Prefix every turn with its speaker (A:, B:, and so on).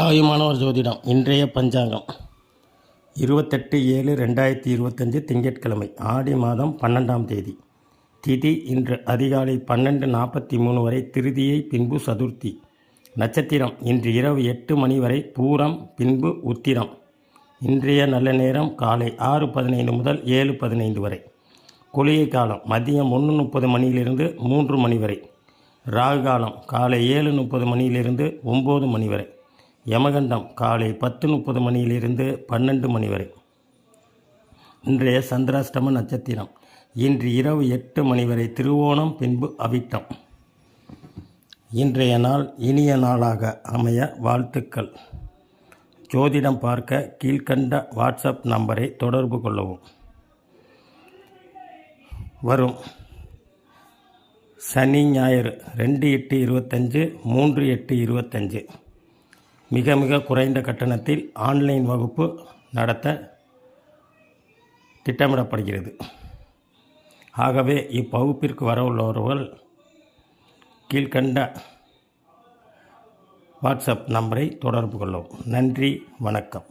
A: தாயுமானவர் ஜோதிடம். இன்றைய பஞ்சாங்கம். இருபத்தெட்டு ஏழு ரெண்டாயிரத்தி இருபத்தஞ்சு திங்கட்கிழமை ஆடி மாதம் பன்னெண்டாம் தேதி. திதி இன்று அதிகாலை பன்னெண்டு நாற்பத்தி மூணு வரை திருதியை பின்பு சதுர்த்தி. நட்சத்திரம் இன்று இரவு எட்டு மணி வரை பூரம் பின்பு உத்திரம். இன்றைய நல்ல நேரம் காலை ஆறு பதினைந்து முதல் ஏழு பதினைந்து வரை. குளிகை காலம் மதியம் ஒன்று முப்பது மணியிலிருந்து மூன்று மணி வரை. ராகு காலம் காலை ஏழு முப்பது மணியிலிருந்து ஒம்பது மணி வரை. யமகண்டம் காலை பத்து முப்பது மணியிலிருந்து பன்னெண்டு மணி வரை. இன்றைய சந்திராஷ்டம நட்சத்திரம். இன்று இரவு எட்டு மணி வரை திருவோணம் பின்பு அவிட்டம். இன்றைய நாள் இனிய நாளாக அமைய வாழ்த்துக்கள். ஜோதிடம் பார்க்க கீழ்க்கண்ட வாட்ஸ்அப் நம்பரை தொடர்பு கொள்ளவும். வரும் சனி ஞாயிறு ரெண்டு எட்டு இருபத்தஞ்சு மூன்று எட்டு இருபத்தஞ்சு. மிக மிக குறைந்த கட்டணத்தில் ஆன்லைன் வகுப்பு நடத்த திட்டமிடப்படுகிறது. ஆகவே இப்பகுப்பிற்கு வர உள்ளவர்கள் கீழ்கண்ட வாட்ஸ்அப் நம்பரை தொடர்பு கொள்ளவும். நன்றி வணக்கம்.